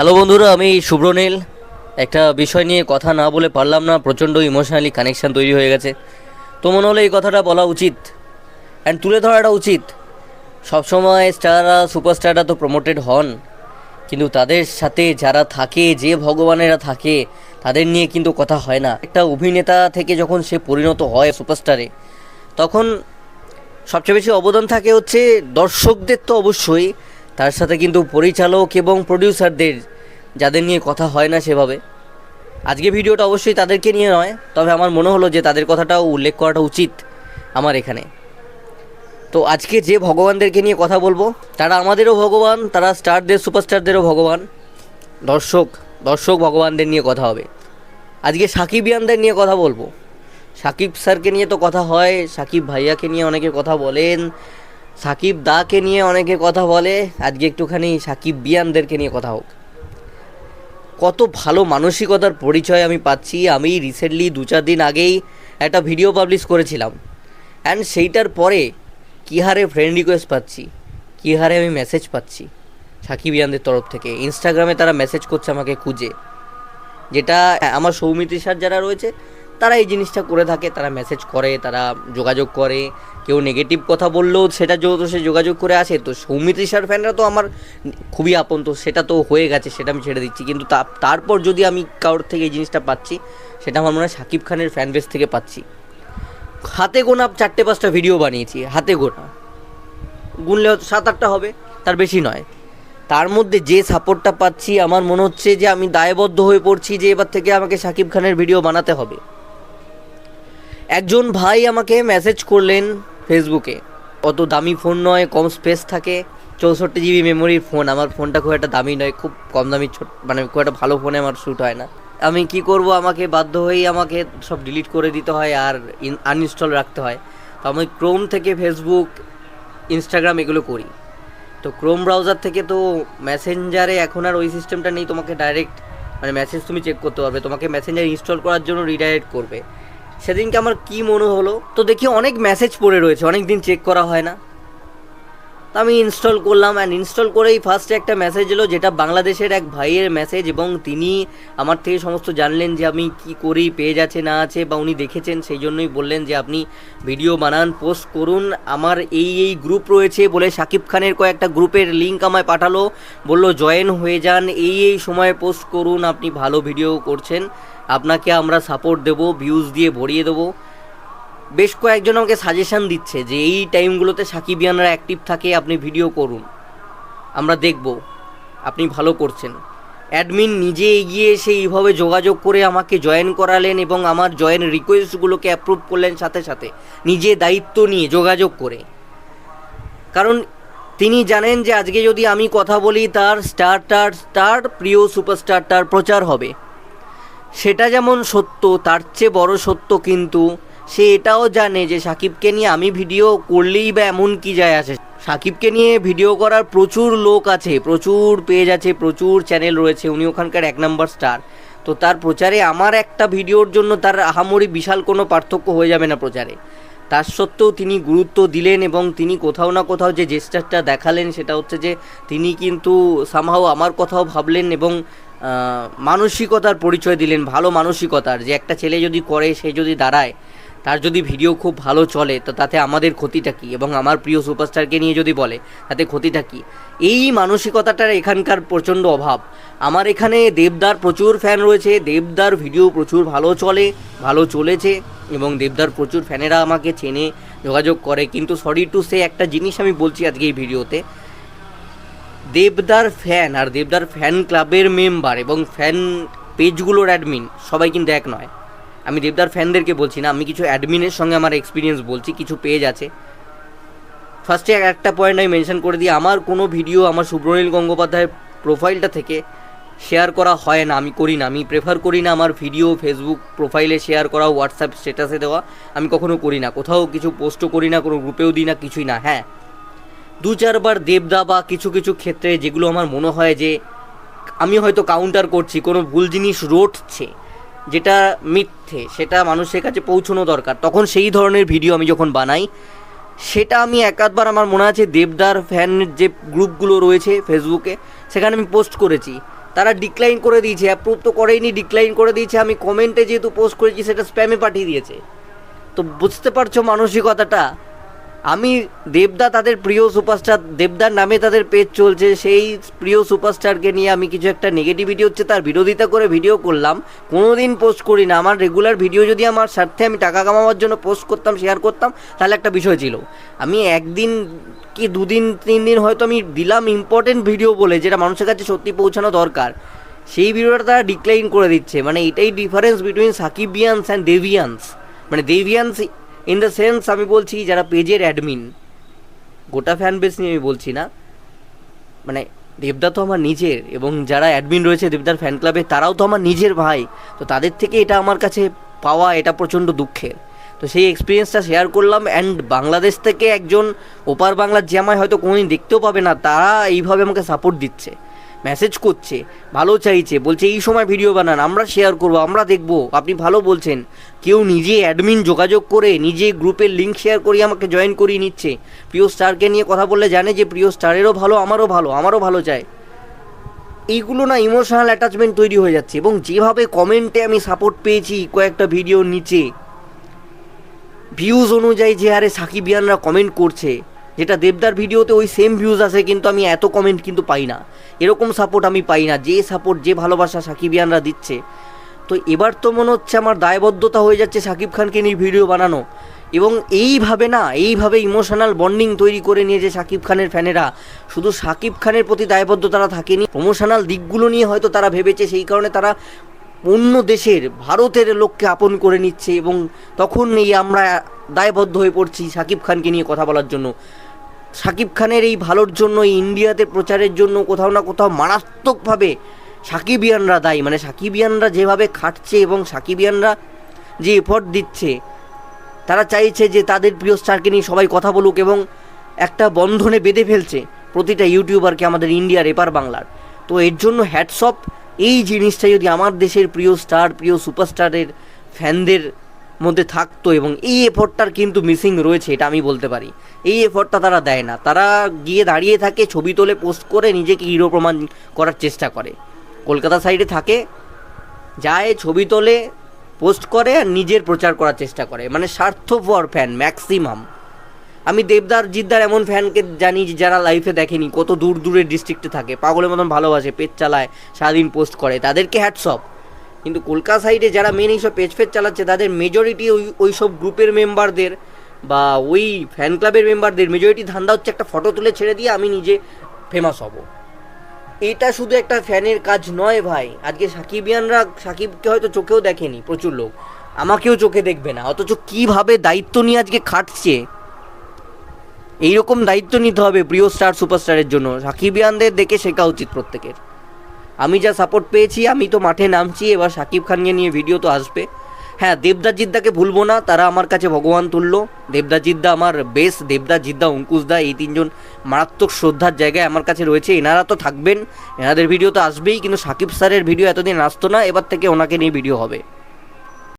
Hello বন্ধুরা, আমি শুভ্রনীল একটা বিষয় নিয়ে কথা না বলে পারলাম না, প্রচণ্ড ইমোশনালি কানেকশান তৈরি হয়ে গেছে। তো মনে হলো এই কথাটা বলা উচিত। অ্যান্ড তুলে ধরাটা উচিত। সবসময় স্টাররা সুপারস্টাররা তো প্রমোটেড হন। কিন্তু তাদের সাথে যারা থাকে, যে ভগবানেরা থাকে, তাদের নিয়ে কিন্তু কথা হয় না। একটা অভিনেতা থেকে যখন সে পরিণত হয় সুপারস্টারে তখন সবচেয়ে বেশি অবদান থাকে হচ্ছে দর্শকদের তো অবশ্যই। তার সাথে কিন্তু পরিচালক এবং প্রডিউসারদের যাদের নিয়ে কথা হয় না সেভাবে। আজকে ভিডিওটা অবশ্যই তাদেরকে নিয়ে নয়, তবে আমার মনে হলো যে তাদের কথাটাও উল্লেখ করাটা উচিত আমার এখানে। তো আজকে যে ভগবানদেরকে নিয়ে কথা বলব, তারা আমাদেরও ভগবান, তারা স্টারদের, সুপারস্টারদেরও ভগবান। দর্শক দর্শক ভগবানদের নিয়ে কথা হবে। আজকে সাকিব ইয়ানদের নিয়ে কথা বলব। সাকিব স্যারকে নিয়ে তো কথা হয়, সাকিব ভাইয়াকে নিয়ে অনেকে কথা বলেন সাকিব দাকে নিয়ে অনেকে কথা বলে। আজকে একটুখানি সাকিব বিয়ানদেরকে নিয়ে কথা হোক। কত ভালো মানসিকতার পরিচয় আমি পাচ্ছি। আমি রিসেন্টলি দু চার দিন আগেই একটা ভিডিও পাবলিশ করেছিলাম। অ্যান্ড সেইটার পরে কী হারে ফ্রেন্ড রিকোয়েস্ট পাচ্ছি? কী হারে আমি মেসেজ পাচ্ছি? সাকিব ইয়ানদের তরফ থেকে। ইনস্টাগ্রামে তারা মেসেজ করছে আমাকে খুঁজে। যেটা আমার সৌমিত্রী স্যার যারা রয়েছে তারা এই জিনিসটা করে থাকে, তারা মেসেজ করে, তারা যোগাযোগ করে। কেউ নেগেটিভ কথা বললেও সেটা যেহেতু সে যোগাযোগ করে আসে তো সৌমিত্রী স্যার ফ্যানরা তো আমার খুবই আপন, তো সেটা তো হয়ে গেছে, সেটা আমি ছেড়ে দিচ্ছি। কিন্তু তারপর যদি আমি কারোর থেকে এই জিনিসটা পাচ্ছি, সেটা আমার মনে হয় সাকিব খানের ফ্যান বেস থেকে পাচ্ছি। হাতে গোনা চারটে পাঁচটা ভিডিও বানিয়েছি, হাতে গোনা। গুনলে হয়তো সাত আটটা হবে, তার বেশি নয়। তার মধ্যে যে সাপোর্টটা পাচ্ছি, আমার মনে হচ্ছে যে আমি দায়বদ্ধ হয়ে পড়ছি যে এবার থেকে আমাকে সাকিব খানের ভিডিও বানাতে হবে। একজন ভাই আমাকে মেসেজ করলেন ফেসবুকে অত দামি ফোন নয়, কম স্পেস থাকে। চৌষট্টি জিবি মেমোরির ফোন আমার ফোনটা খুব একটা দামি নয়, খুব কম দামি ছোট মানে খুব একটা ভালো ফোনে আমার শ্যুট হয় না। আমি কি করব? আমাকে বাধ্য হয়েই আমাকে সব ডিলিট করে দিতে হয় আর আনইনস্টল রাখতে হয়। তো আমি ক্রোম থেকে ফেসবুক ইনস্টাগ্রাম এগুলো করি। তো ক্রোম ব্রাউজার থেকে তো মেসেঞ্জারে এখন আর ওই সিস্টেমটা নেই। তোমাকে ডাইরেক্ট মানে মেসেজ তুমি চেক করতে পারবে। তোমাকে মেসেঞ্জার ইনস্টল করার জন্য রিডাইরেক্ট করবে। সেদিনকে আমার কি মনে হলো? তো দেখি অনেক মেসেজ পড়ে রয়েছে, অনেক দিন চেক করা হয় না। তো আমি ইনস্টল করলাম অ্যান্ড ইনস্টল করেই ফার্স্টে একটা মেসেজ এলো যেটা বাংলাদেশের এক ভাইয়ের মেসেজ এবং তিনি আমার থেকে সমস্ত জানলেন যে আমি কি করি, পেজ আছে না আছে বা উনি দেখেছেন, সেই জন্যই বললেন যে আপনি ভিডিও বানান পোস্ট করুন। আমার এই এই গ্রুপ রয়েছে বলে সাকিব খানের কয়েকটা গ্রুপের লিঙ্ক আমায় পাঠালো। বলল, জয়েন হয়ে যান, এই এই সময় পোস্ট করুন, আপনি ভালো ভিডিও করছেন। আপনাকে আমরা সাপোর্ট দেবো ভিউজ দিয়ে ভরিয়ে দেবো। বেশ কয়েকজন আমাকে সাজেশন দিচ্ছে যে এই টাইমগুলোতে সাকিবিয়ানরা অ্যাক্টিভ থাকে, আপনি ভিডিও করুন। আমরা দেখব, আপনি ভালো করছেন। অ্যাডমিন নিজে এগিয়ে এসে এইভাবে যোগাযোগ করে আমাকে জয়েন করালেন এবং আমার জয়েন রিকোয়েস্টগুলোকে অ্যাপ্রুভ করলেন সাথে সাথে। নিজে দায়িত্ব নিয়ে যোগাযোগ করে। কারণ তিনি জানেন যে আজকে যদি আমি কথা বলি, তার স্টারটার স্টার প্রিয় সুপারস্টারটার প্রচার হবে। সেটা যেমন সত্য, তার চেয়ে বড় সত্য কিন্তু সে এটাও জানে যে সাকিবকে নিয়ে আমি ভিডিও করলেই বা এমন কি যায় আসে। সাকিবকে নিয়ে ভিডিও করার প্রচুর লোক আছে, প্রচুর পেজ আছে, প্রচুর চ্যানেল রয়েছে, উনি ওখানকার এক নম্বর স্টার। তো তার প্রচারে আমার একটা ভিডিওর জন্য তার আহামরি বিশাল কোনো পার্থক্য হয়ে যাবে না প্রচারে। তার সত্ত্বেও তিনি গুরুত্ব দিলেন এবং তিনি কোথাও না কোথাও যে জেস্টারটা দেখালেন সেটা হচ্ছে যে তিনি কিন্তু সামহাও আমার কথাও ভাবলেন এবং মানসিকতার পরিচয় দিলেন, ভালো মানসিকতার। যে একটা ছেলে যদি করে, সে যদি দাঁড়ায়, তার যদি ভিডিও খুব ভালো চলে, তো তাতে আমাদের ক্ষতিটা কী? এবং আমার প্রিয় সুপারস্টারকে নিয়ে যদি বলে, তাতে ক্ষতিটা কী? এই মানসিকতাটার এখানকার প্রচণ্ড অভাব। আমার এখানে দেবদার প্রচুর ফ্যান রয়েছে, দেবদার ভিডিও প্রচুর ভালো চলে, ভালো চলেছে, এবং দেবদার প্রচুর ফ্যানেরা আমাকে চেনে, যোগাযোগ করে। কিন্তু সরি টু সে একটা জিনিস আমি বলছি আজকে এই ভিডিওতে দেবদার ফ্যান আর দেবদার ফ্যান ক্লাবের মেম্বার এবং ফ্যান পেজগুলোর অ্যাডমিন সবাই কিন্তু এক নয়। আমি দেবদার ফ্যানদেরকে বলছি না, আমি কিছু অ্যাডমিনের সঙ্গে আমার এক্সপিরিয়েন্স বলছি, কিছু পেজ আছে। ফার্স্টে একটা পয়েন্ট আমি মেনশন করে দিই, আমার কোনো ভিডিও আমার সুব্রনীল গঙ্গোপাধ্যায়ের প্রোফাইলটা থেকে শেয়ার করা হয় না, আমি করি না। আমি প্রেফার করি না আমার ভিডিও ফেসবুক প্রোফাইলে শেয়ার করা হোয়াটসঅ্যাপ স্ট্যাটাসে দেওয়া, আমি কখনো করি না। কোথাও কিছু পোস্টও করি না, কোনো গ্রুপেও দিই না, কিছুই না হ্যাঁ। দু চারবার দেবদা বা কিছু কিছু ক্ষেত্রে যেগুলো আমার মনে হয় যে আমি হয়তো কাউন্টার করছি, কোনো ভুল জিনিস রটছে, যেটা মিথ্যে, সেটা মানুষের কাছে পৌঁছানো দরকার। তখন সেই ধরনের ভিডিও আমি যখন বানাই, সেটা আমি একাধবার আমার মনে আছে দেবদার ফ্যান যে গ্রুপগুলো রয়েছে ফেসবুকে সেখানে আমি পোস্ট করেছি। তারা ডিক্লাইন করে দিয়েছে অ্যাপ্রুভ তো করেইনি ডিক্লাইন করে দিয়েছে। আমি কমেন্টে যেহেতু পোস্ট করেছি, সেটা স্প্যামে পাঠিয়ে দিয়েছে। তো বুঝতে পারছ মানসিকতাটা? আমি দেবদা তাদের প্রিয় সুপারস্টার, দেবদার নামে তাদের পেজ চলছে, সেই প্রিয় সুপারস্টারকে নিয়ে আমি কিছু একটা নেগেটিভিটি হচ্ছে, তার বিরোধিতা করে ভিডিও করলাম। কোনো দিন পোস্ট করি না, আমার রেগুলার ভিডিও যদি আমার স্বার্থে আমি টাকা কামাবার জন্য পোস্ট করতাম শেয়ার করতাম, তাহলে একটা বিষয় ছিল। আমি একদিন কি দুদিন তিন দিন হয়তো আমি দিলাম ইম্পর্টেন্ট ভিডিও বলে, যেটা মানুষের কাছে সত্যি পৌঁছানো দরকার। সেই ভিডিওটা তারা ডিক্লাইন করে দিচ্ছে। মানে এটাই ডিফারেন্স বিটুইন সাকিবিয়ান্স অ্যান্ড দেভিয়ান্স মানে দেভিয়ান্স ইন দ্য সেন্স আমি বলছি যারা পেজের অ্যাডমিন গোটা ফ্যান বেস নিয়ে আমি বলছি না মানে দেবদা তো আমার নিজের এবং যারা অ্যাডমিন রয়েছে দেবদার ফ্যান ক্লাবে তারাও তো আমার নিজের ভাই। তো তাদের থেকে এটা আমার কাছে পাওয়া এটা প্রচণ্ড দুঃখের। তো সেই এক্সপিরিয়েন্সটা শেয়ার করলাম অ্যান্ড বাংলাদেশ থেকে একজন ওপার বাংলার যে আমায় হয়তো কোনোদিন দেখতেও পাবে না, তারা এইভাবে আমাকে সাপোর্ট দিচ্ছে। মেসেজ করছে, ভালো চাইছে, বলছে, এই সময় ভিডিও বানান, আমরা শেয়ার করব, আমরা দেখব, আপনি ভালো বলছেন। কেউ নিজে অ্যাডমিন যোগাযোগ করে, নিজে গ্রুপের লিঙ্ক শেয়ার করিয়ে আমাকে জয়েন করিয়ে নিচ্ছে। প্রিয় স্টারকে নিয়ে কথা বললে জানে যে, প্রিয় স্টারেরও ভালো, আমারও ভালো আমারও ভালো চায়। এইগুলো না ইমোশনাল অ্যাটাচমেন্ট তৈরি হয়ে যাচ্ছে এবং যেভাবে কমেন্টে আমি সাপোর্ট পেয়েছি কয়েকটা ভিডিওর নিচে ভিউজ অনুযায়ী যে হারে সাকিবিয়ানরা কমেন্ট করছে যেটা দেবদার ভিডিওতে ওই সেম ভিউজ আসে কিন্তু আমি এত কমেন্ট কিন্তু পাই না। এরকম সাপোর্ট আমি পাই না, যে সাপোর্ট যে ভালোবাসা সাকিবিয়ানরা দিচ্ছে। তো এবার তো মনে হচ্ছে আমার দায়বদ্ধতা হয়ে যাচ্ছে সাকিব খানকে নিয়ে ভিডিও বানানো। এবং এইভাবে না, এইভাবে ইমোশনাল বন্ডিং তৈরি করে নিয়ে যে সাকিব খানের ফ্যানেরা, শুধু সাকিব খানের প্রতি দায়বদ্ধতারা থাকেনি প্রমোশনাল দিকগুলো নিয়ে হয়তো তারা ভেবেছে, সেই কারণে তারা অন্য দেশের, ভারতের লোককে আপন করে নিচ্ছে এবং তখন এই আমরা দায়বদ্ধ হয়ে পড়ছি সাকিব খানকে নিয়ে কথা বলার জন্য। সাকিব খানের এই ভালোর জন্য ইন্ডিয়াতে প্রচারের জন্য কোথাও না কোথাও মারাত্মকভাবে সাকিবিয়ানরা দায়ী। মানে সাকিবিয়ানরা যেভাবে খাটছে এবং সাকিবিয়ানরা যে এফর্ট দিচ্ছে, তারা চাইছে যে তাদের প্রিয় স্টারকে নিয়ে সবাই কথা বলুক এবং একটা বন্ধনে বেঁধে ফেলছে প্রতিটা ইউটিউবারকে আমাদের ইন্ডিয়ার এপার বাংলার। তো এর জন্য হ্যাটসঅপ এই জিনিসটা যদি আমার দেশের প্রিয় স্টার প্রিয় সুপারস্টারের ফ্যানদের মধ্যে থাকতো এবং এই এফোর্টটার কিন্তু মিসিং রয়েছে, এটা আমি বলতে পারি। এই এফোর্টটা তারা দেয় না। তারা গিয়ে দাঁড়িয়ে থাকে, ছবি তোলে, পোস্ট করে, নিজেকে হিরো প্রমাণ করার চেষ্টা করে। কলকাতা সাইডে থাকে, যায়, ছবি তোলে, পোস্ট করে আর নিজের প্রচার করার চেষ্টা করে। মানে স্বার্থপর ফ্যান ম্যাক্সিমাম আমি দেবদার, জিদ্দার এমন ফ্যানকে জানি যে যারা লাইফে দেখেনি, কত দূর দূরের ডিস্ট্রিক্টে থাকে, পাগলের মতন ভালোবাসে পেজ চালায়, সারাদিন পোস্ট করে। তাদেরকে হ্যাটসঅপ কিন্তু কলকাতা সাইডে যারা মেন এইসব পেজ ফেজ চালাচ্ছে, তাদের মেজরিটি ওই ওই সব গ্রুপের মেম্বারদের বা ওই ফ্যান ক্লাবের মেম্বারদের মেজরিটি ধান্দা হচ্ছে একটা ফটো তুলে ছেড়ে দিয়ে আমি নিজে ফেমাস হব। এটা শুধু একটা ফ্যানের কাজ নয় ভাই। আজকে সাকিবিয়ানরা, সাকিবকে হয়তো চোখেও দেখেনি, প্রচুর লোক। আমাকেও চোখে দেখবে না। অথচ কীভাবে দায়িত্ব নিয়ে আজকে খাটছে? এইরকম দায়িত্ব নিতে হবে প্রিয় স্টার সুপারস্টারের জন্য। সাকিবিয়ানদের দেখে শেখা উচিত প্রত্যেকের। আমি যা সাপোর্ট পেয়েছি, আমি তো মাঠে নামছি। এবার সাকিব খানকে নিয়ে ভিডিও তো আসবে। হ্যাঁ দেবদা জিদ্দাকে ভুলবো না, তারা আমার কাছে ভগবান তুল্য। দেবদা জিদ্দা আমার বেশ দেবদা জিদ্দা অঙ্কুশদা এই তিনজন মারাত্মক শ্রদ্ধার জায়গায় আমার কাছে রয়েছে। এনারা তো থাকবেন, এনাদের ভিডিও তো আসবেই, কিন্তু সাকিব স্যারের ভিডিও এতদিন আসতো না, এবার থেকে ওনাকে নিয়ে ভিডিও হবে।